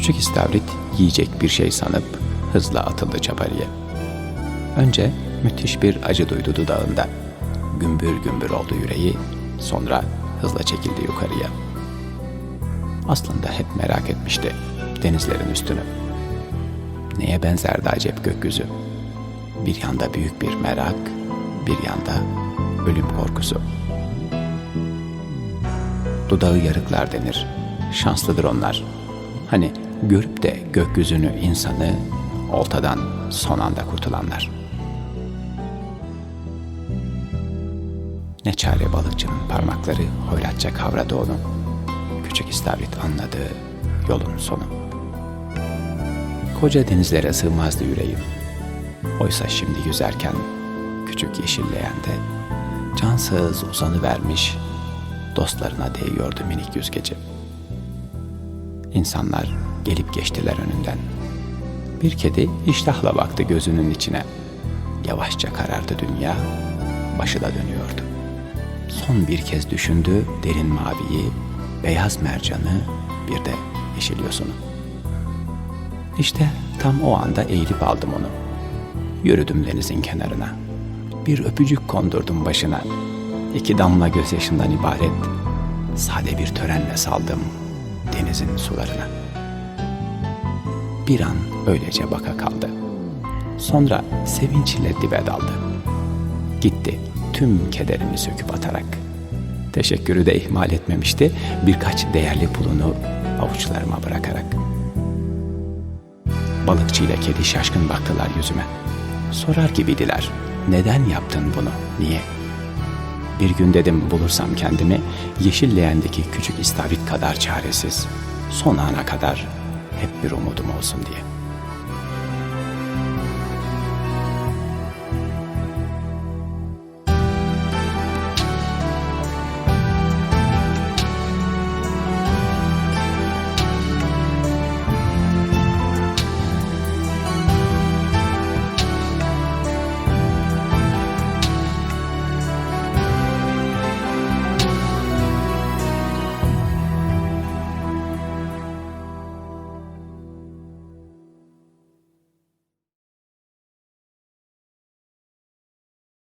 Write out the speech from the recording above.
Küçük istavrit yiyecek bir şey sanıp hızla atıldı çapariye. Önce müthiş bir acı duydu dudağında. Gümbür gümbür oldu yüreği, sonra hızla çekildi yukarıya. Aslında hep merak etmişti denizlerin üstünü. Neye benzerdi acep gökyüzü? Bir yanda büyük bir merak, bir yanda ölüm korkusu. Dudağı yarıklar denir. Şanslıdır onlar. Hani görüp de gökyüzünü insanı oltadan son anda kurtulanlar. Ne çare balıkçının parmakları hoyratça kavradı onu. Küçük istavrit anladı yolun sonu. Koca denizlere sığmazdı yüreğim. Oysa şimdi yüzerken küçük yeşilleğende cansız uzanı vermiş dostlarına değiyordu minik yüzgeci. İnsanlar gelip geçtiler önünden. Bir kedi iştahla baktı gözünün içine. Yavaşça karardı dünya, başı da dönüyordu. Son bir kez düşündü derin maviyi, beyaz mercanı, bir de yeşil yosunu. İşte tam o anda eğilip aldım onu. Yürüdüm denizin kenarına. Bir öpücük kondurdum başına. İki damla gözyaşından ibaret sade bir törenle saldım denizin sularına. Bir an öylece baka kaldı. Sonra sevinç ile dibe daldı. Gitti tüm kederimi söküp atarak. Teşekkürü de ihmal etmemişti birkaç değerli pulunu avuçlarıma bırakarak. Balıkçı ile kedi şaşkın baktılar yüzüme. Sorar gibiydiler. Neden yaptın bunu? Niye? Bir gün dedim bulursam kendimi yeşil leğendeki küçük istavrit kadar çaresiz. Son ana kadar hep bir umudum olsun diye.